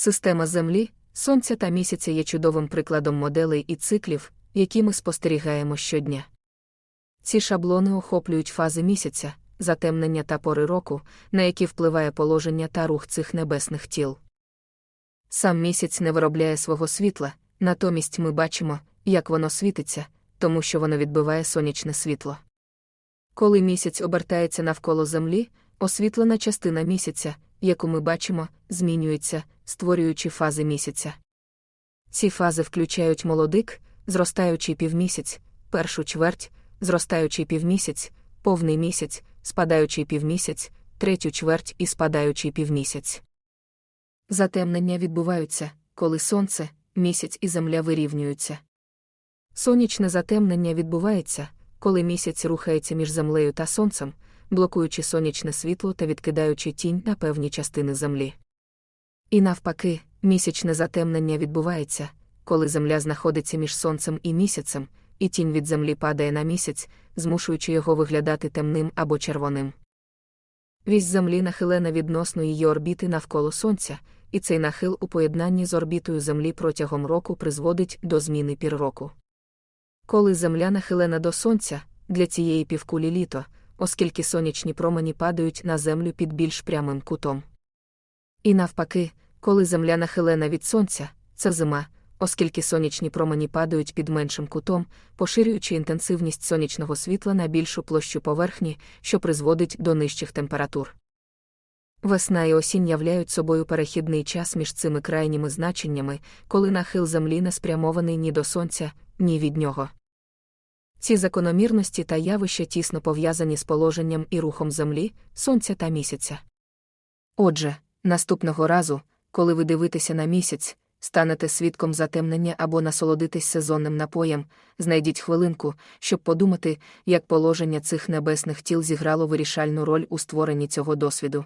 Система Землі, Сонця та місяця є чудовим прикладом моделей і циклів, які ми спостерігаємо щодня. Ці шаблони охоплюють фази місяця, затемнення та пори року, на які впливає положення та рух цих небесних тіл. Сам місяць не виробляє свого світла, натомість ми бачимо, як воно світиться, тому що воно відбиває сонячне світло. Коли місяць обертається навколо Землі, освітлена частина місяця, яку ми бачимо, змінюється, створюючи фази місяця. Ці фази включають молодик, зростаючий півмісяць, першу чверть, зростаючий півмісяць, повний місяць, спадаючий півмісяць, третю чверть і спадаючий півмісяць. Затемнення відбуваються, коли сонце, місяць і земля вирівнюються. Сонячне затемнення відбувається, коли місяць рухається між землею та сонцем, блокуючи сонячне світло та відкидаючи тінь на певні частини землі. І навпаки, місячне затемнення відбувається, коли земля знаходиться між сонцем і місяцем, і тінь від землі падає на місяць, змушуючи його виглядати темним або червоним. Вісь землі нахилена відносно її орбіти навколо сонця, і цей нахил у поєднанні з орбітою Землі протягом року призводить до зміни пір року. Коли Земля нахилена до Сонця, для цієї півкулі літо, оскільки сонячні промені падають на Землю під більш прямим кутом. І навпаки, коли Земля нахилена від Сонця, це зима, оскільки сонячні промені падають під меншим кутом, поширюючи інтенсивність сонячного світла на більшу площу поверхні, що призводить до нижчих температур. Весна і осінь являють собою перехідний час між цими крайніми значеннями, коли нахил землі не спрямований ні до сонця, ні від нього. Ці закономірності та явища тісно пов'язані з положенням і рухом землі, сонця та місяця. Отже, наступного разу, коли ви дивитеся на місяць, станете свідком затемнення або насолодитесь сезонним напоєм, знайдіть хвилинку, щоб подумати, як положення цих небесних тіл зіграло вирішальну роль у створенні цього досвіду.